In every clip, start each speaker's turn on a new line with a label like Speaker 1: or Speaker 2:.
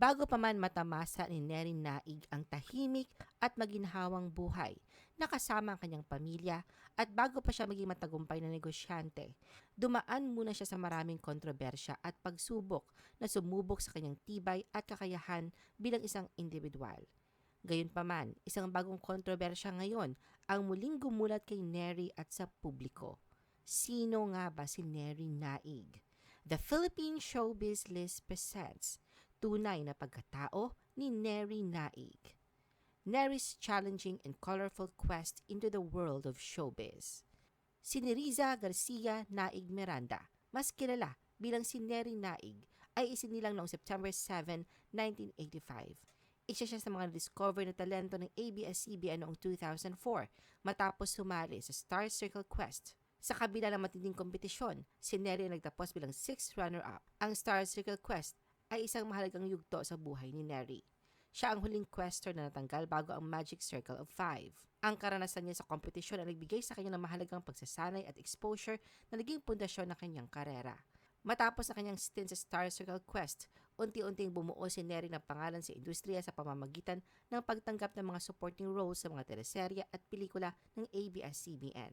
Speaker 1: Bago pa man matamasa ni Neri Naig ang tahimik at maginhawang buhay, nakasama ang kanyang pamilya at bago pa siya maging matagumpay na negosyante, dumaan muna siya sa maraming kontrobersya at pagsubok na sumubok sa kanyang tibay at kakayahan bilang isang individual. Gayunpaman, isang bagong kontrobersya ngayon ang muling gumulat kay Neri at sa publiko. Sino nga ba si Neri Naig? The Philippine Showbiz List presents tunay na pagkatao ni Neri Naig. Neri's challenging and colorful quest into the world of showbiz. Si Neriza Garcia Naig Miranda, mas kilala bilang si Neri Naig, ay isinilang noong September 7, 1985. Isa siya sa mga discover na talento ng ABS-CBN noong 2004 matapos sumali sa Star Circle Quest. Sa kabila ng matinding kompetisyon, si Neri ay nagtapos bilang 6th runner-up. Ang Star Circle Quest ay isang mahalagang yugto sa buhay ni Neri. Siya ang huling quester na natanggal bago ang Magic Circle of Five. Ang karanasan niya sa kompetisyon ay nagbigay sa kanya ng mahalagang pagsasanay at exposure na naging pundasyon ng kanyang karera. Matapos ang kanyang stint sa Star Circle Quest, unti-unting bumuo si Neri ng pangalan sa industriya sa pamamagitan ng pagtanggap ng mga supporting roles sa mga teleserye at pelikula ng ABS-CBN.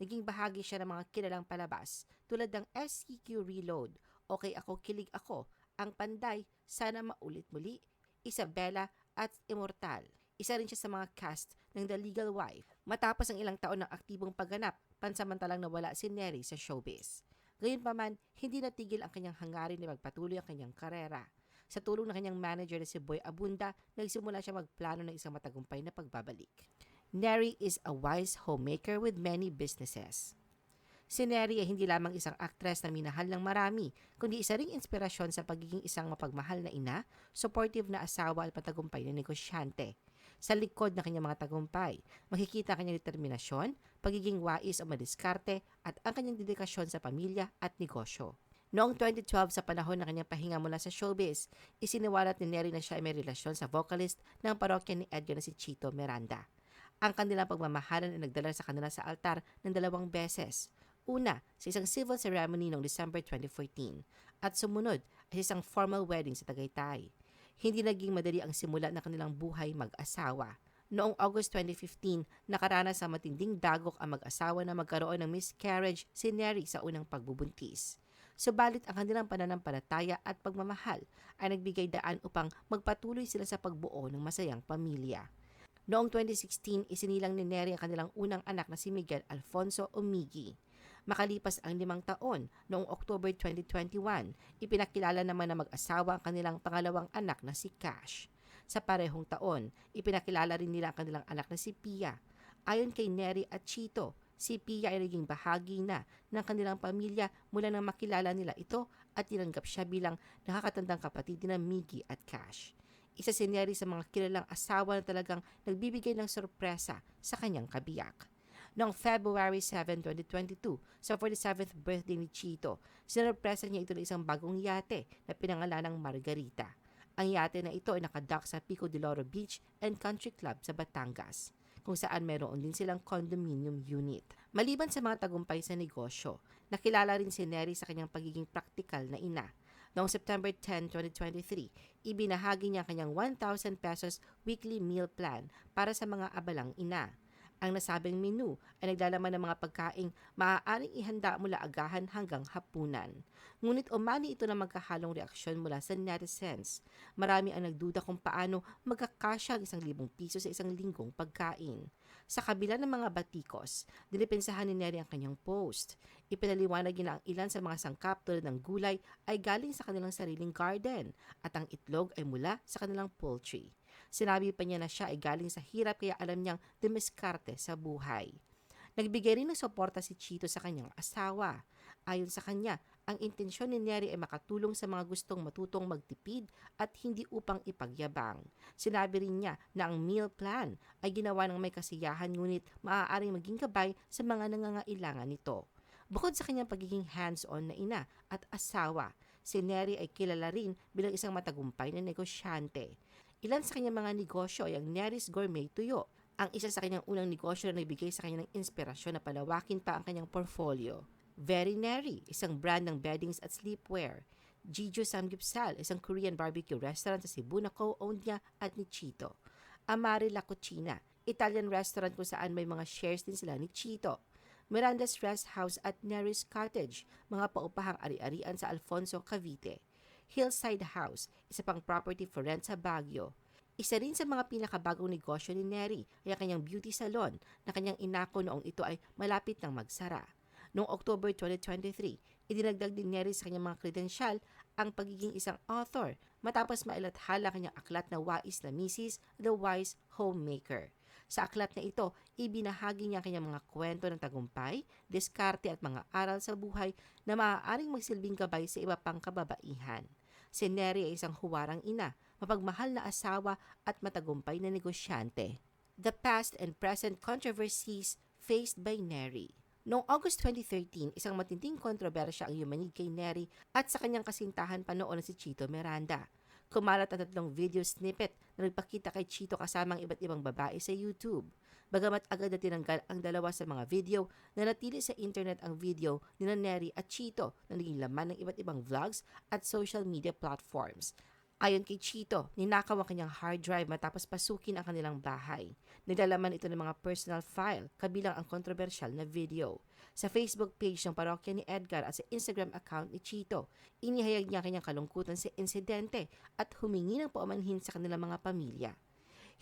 Speaker 1: Naging bahagi siya ng mga kilalang palabas tulad ng SEQ Reload, Okay Ako Kilig Ako, ang panday, sana maulit muli, Isabella at Immortal. Isa rin siya sa mga cast ng The Legal Wife. Matapos ang ilang taon ng aktibong pagganap, pansamantalang nawala si Neri sa showbiz. Gayunpaman, hindi natigil ang kanyang hangarin na magpatuloy ang kanyang karera. Sa tulong ng kanyang manager na si Boy Abunda, nagsimula siya magplano ng isang matagumpay na pagbabalik. Neri is a wise homemaker with many businesses. Si Neri ay hindi lamang isang aktres na minahal ng marami, kundi isa ring inspirasyon sa pagiging isang mapagmahal na ina, supportive na asawa at patagumpay na negosyante. Sa likod ng kanyang mga tagumpay, makikita ang kanyang determinasyon, pagiging wais o madiskarte at ang kanyang dedikasyon sa pamilya at negosyo. Noong 2012 sa panahon ng kanyang pahinga mula sa showbiz, isiniwalat ni Neri na siya ay may relasyon sa vocalist ng parokya ni Edgar na si Chito Miranda. Ang kanilang pagmamahalan ay nagdala sa kanila sa altar ng dalawang beses. Una, sa isang civil ceremony noong December 2014 at sumunod ay isang formal wedding sa Tagaytay. Hindi naging madali ang simula ng kanilang buhay mag-asawa. Noong August 2015, nakaranas sa matinding dagok ang mag-asawa na magkaroon ng miscarriage si Neri sa unang pagbubuntis. Subalit ang kanilang pananampalataya at pagmamahal ay nagbigay daan upang magpatuloy sila sa pagbuo ng masayang pamilya. Noong 2016, isinilang ni Neri ang kanilang unang anak na si Miguel Alfonso Umigi. Makalipas ang limang taon, noong October 2021, ipinakilala naman na mag-asawa ang kanilang pangalawang anak na si Cash. Sa parehong taon, ipinakilala rin nila ang kanilang anak na si Pia. Ayon kay Neri at Chito, si Pia ay naging bahagi na ng kanilang pamilya mula nang makilala nila ito at tinanggap siya bilang nakakatandang kapatid ni Miggy at Cash. Isa si Neri sa mga kilalang asawa na talagang nagbibigay ng sorpresa sa kanyang kabiyak noong February 7, 2022 sa 47th birthday ni Chito. Sinurpresa niya ito ng isang bagong yate na pinangalan ng Margarita. Ang yate na ito ay nakadock sa Pico de Loro Beach and Country Club sa Batangas kung saan mayroon din silang condominium unit. Maliban sa mga tagumpay sa negosyo, nakilala rin si Neri sa kanyang pagiging praktikal na ina. Noong September 10, 2023, ibinahagi niya kanyang 1,000 pesos weekly meal plan para sa mga abalang ina. Ang nasabing menu ay naglalaman ng mga pagkaing maaaring ihanda mula agahan hanggang hapunan. Ngunit umani ito ng magkahalong reaksyon mula sa netizens. Marami ang nagduda kung paano magkakasya ang isang libong piso sa isang linggong pagkain. Sa kabila ng mga batikos, dinipensahan ni Neri ang kanyang post. Ipinaliwanag niya ang ilan sa mga sangkap tulad ng gulay ay galing sa kanilang sariling garden at ang itlog ay mula sa kanilang poultry. Sinabi pa niya na siya ay galing sa hirap kaya alam niyang dumiskarte sa buhay. Nagbigay rin ng suporta si Chito sa kanyang asawa. Ayon sa kanya, ang intensyon ni Neri ay makatulong sa mga gustong matutong magtipid at hindi upang ipagyabang. Sinabi rin niya na ang meal plan ay ginawa ng may kasiyahan ngunit maaaring maging gabay sa mga nangangailangan nito. Bukod sa kanyang pagiging hands-on na ina at asawa, si Neri ay kilala rin bilang isang matagumpay na negosyante. Ilan sa kanyang mga negosyo ay ang Neris Gourmet Tuyo, ang isa sa kanyang unang negosyo na nagbigay sa kanya ng inspirasyon na palawakin pa ang kanyang portfolio. Very Neri, isang brand ng beddings at sleepwear. Jijo Samgyeopsal, isang Korean barbecue restaurant sa Cebu na co-owned niya at ni Chito. Amari La Cucina, Italian restaurant kung saan may mga shares din sila ni Chito. Miranda's Rest House at Neris Cottage, mga paupahang ari-arian sa Alfonso, Cavite. Hillside House, isa pang property for rent sa Baguio. Isa rin sa mga pinakabagong negosyo ni Neri ay ang kanyang beauty salon na kanyang inako noong ito ay malapit ng magsara. Noong October 2023, idinagdag din Neri sa kanyang mga kredensyal ang pagiging isang author matapos mailathala kanyang aklat na Wais na Mrs. The Wise Homemaker. Sa aklat na ito, ibinahagi niya ang kanyang mga kwento ng tagumpay, diskarte at mga aral sa buhay na maaaring magsilbing gabay sa iba pang kababaihan. Si Neri ay isang huwarang ina, mapagmahal na asawa at matagumpay na negosyante. The past and present controversies faced by Neri. Noong August 2013, isang matinding kontrobersya ang yumanig kay Neri at sa kanyang kasintahan pa noon si Chito Miranda. Kumalat ang tatlong video snippet na nagpakita kay Chito kasama ang iba't ibang babae sa YouTube. Bagamat agad na tinanggal ang dalawa sa mga video, nanatili sa internet ang video ni Neri at Chito na naging laman ng iba't ibang vlogs at social media platforms. Ayon kay Chito, ninakaw ang kanyang hard drive matapos pasukin ang kanilang bahay. Nilalaman ito ng mga personal file, kabilang ang kontrobersyal na video. Sa Facebook page ng parokya ni Edgar at sa Instagram account ni Chito, inihayag niya kanyang kalungkutan sa insidente at humingi ng paumanhin sa kanilang mga pamilya.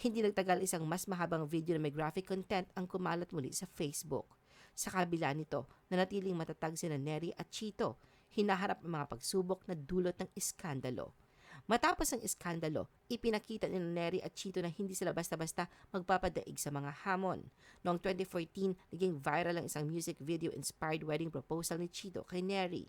Speaker 1: Hindi nagtagal isang mas mahabang video na may graphic content ang kumalat muli sa Facebook. Sa kabila nito, nanatiling matatag sina Neri at Chito, hinaharap ang mga pagsubok na dulot ng iskandalo. Matapos ang iskandalo, ipinakita ni Neri at Chito na hindi sila basta-basta magpapadaig sa mga hamon. Noong 2014, naging viral ang isang music video-inspired wedding proposal ni Chito kay Neri.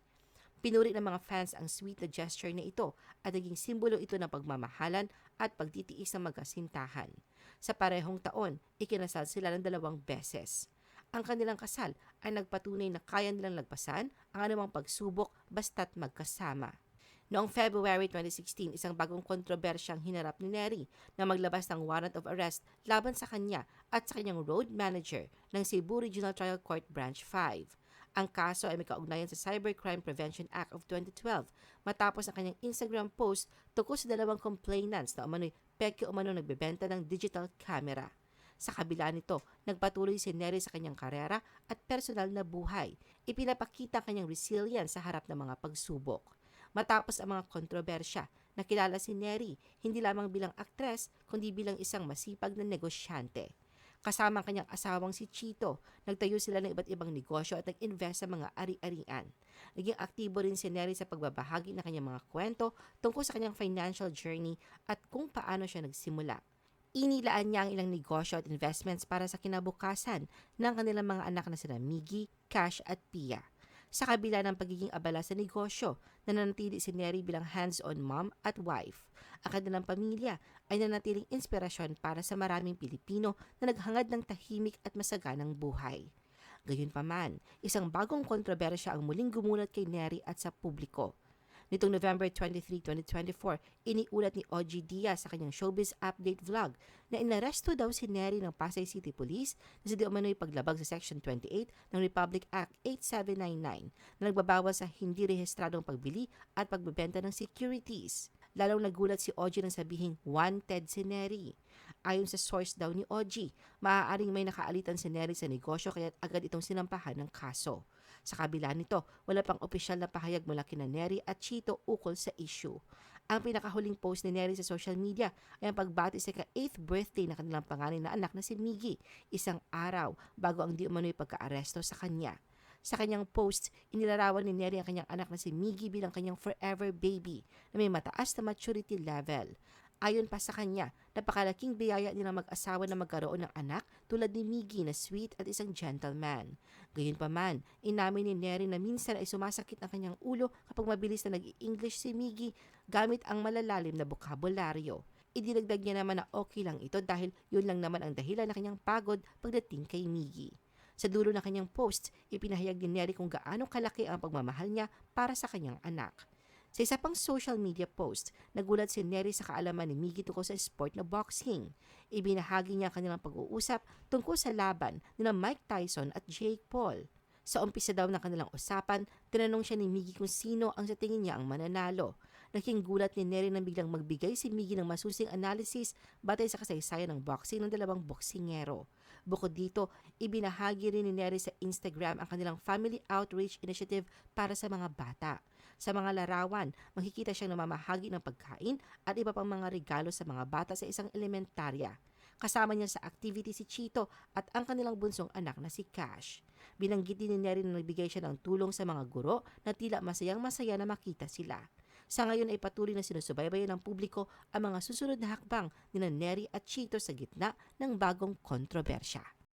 Speaker 1: Pinuri ng mga fans ang sweet na gesture na ito at naging simbolo ito ng pagmamahalan at pagtitiis ng magkasintahan. Sa parehong taon, ikinasal sila ng dalawang beses. Ang kanilang kasal ay nagpatunay na kaya nilang lagpasan ang anumang pagsubok basta't magkasama. Noong February 2016, isang bagong kontrobersyang hinarap ni Neri na maglabas ng warrant of arrest laban sa kanya at sa kanyang road manager ng Cebu Regional Trial Court Branch 5. Ang kaso ay may kaugnayan sa Cybercrime Prevention Act of 2012 matapos ang kanyang Instagram post tungkol sa dalawang complainants na umano'y peke umano nagbebenta ng digital camera. Sa kabila nito, nagpatuloy si Neri sa kanyang karera at personal na buhay. Ipinapakita ang kanyang resilience sa harap ng mga pagsubok. Matapos ang mga kontrobersya, nakilala si Neri hindi lamang bilang aktres kundi bilang isang masipag na negosyante. Kasama ang kanyang asawang si Chito, nagtayo sila ng iba't ibang negosyo at nag-invest sa mga ari-arian. Naging aktibo rin si Neri sa pagbabahagi ng kanyang mga kwento tungkol sa kanyang financial journey at kung paano siya nagsimula. Inilaan niya ang ilang negosyo at investments para sa kinabukasan ng kanilang mga anak na sina Miggy, Cash at Pia. Sa kabila ng pagiging abala sa negosyo, nananatili si Neri bilang hands-on mom at wife. Ang kanilang pamilya ay nanatiling inspirasyon para sa maraming Pilipino na naghangad ng tahimik at masaganang buhay. Gayunpaman, isang bagong kontrobersya ang muling gumulat kay Neri at sa publiko. Nitong November 23, 2024, iniulat ni OG Diaz sa kanyang showbiz update vlog na inaresto daw si Neri ng Pasay City Police na sa di umano'y paglabag sa Section 28 ng Republic Act 8799 na nagbabawal sa hindi rehistradong pagbili at pagbebenta ng securities. Lalong nagulat si OG nang sabihing wanted si Neri. Ayon sa source daw ni OG, maaaring may nakaalitan si Neri sa negosyo kaya agad itong sinampahan ng kaso. Sa kabila nito, wala pang opisyal na pahayag mula kina Neri at Chito ukol sa issue. Ang pinakahuling post ni Neri sa social media ay ang pagbati sa ka-8th birthday na kanilang panganay na anak na si Miggy, isang araw bago ang di umano'y pagka-aresto sa kanya. Sa kanyang post, inilarawan ni Neri ang kanyang anak na si Miggy bilang kanyang forever baby na may mataas na maturity level. Ayon pa sa kanya, napakalaking biyaya nilang mag-asawa na magkaroon ng anak tulad ni Miggy na sweet at isang gentleman. Gayunpaman, inamin ni Neri na minsan ay sumasakit ang kanyang ulo kapag mabilis na nag-i-English si Miggy gamit ang malalalim na bokabularyo. Idinagdag niya naman na okay lang ito dahil yun lang naman ang dahilan na kanyang pagod pagdating kay Miggy. Sa dulo ng kanyang post, ipinahayag ni Neri kung gaano kalaki ang pagmamahal niya para sa kanyang anak. Sa isa pang social media post, nagulat si Neri sa kaalaman ni Miggy tungkol sa sport na boxing. Ibinahagi niya ang kanilang pag-uusap tungkol sa laban ni Mike Tyson at Jake Paul. Sa umpisa daw ng kanilang usapan, tinanong siya ni Miggy kung sino ang sa tingin niya ang mananalo. Naging gulat ni Neri nang biglang magbigay si Miggy ng masusing analysis batay sa kasaysayan ng boxing ng dalawang boksingero. Bukod dito, ibinahagi rin ni Neri sa Instagram ang kanilang Family Outreach Initiative para sa mga bata. Sa mga larawan, makikita siyang namamahagi ng pagkain at iba pang mga regalo sa mga bata sa isang elementarya. Kasama niya sa activity si Chito at ang kanilang bunsong anak na si Cash. Binanggit din ni Neri na nagbigay siya ng tulong sa mga guro na tila masayang masaya na makita sila. Sa ngayon ay patuloy na sinusubaybayan ng publiko ang mga susunod na hakbang ni Neri at Chito sa gitna ng bagong kontrobersya.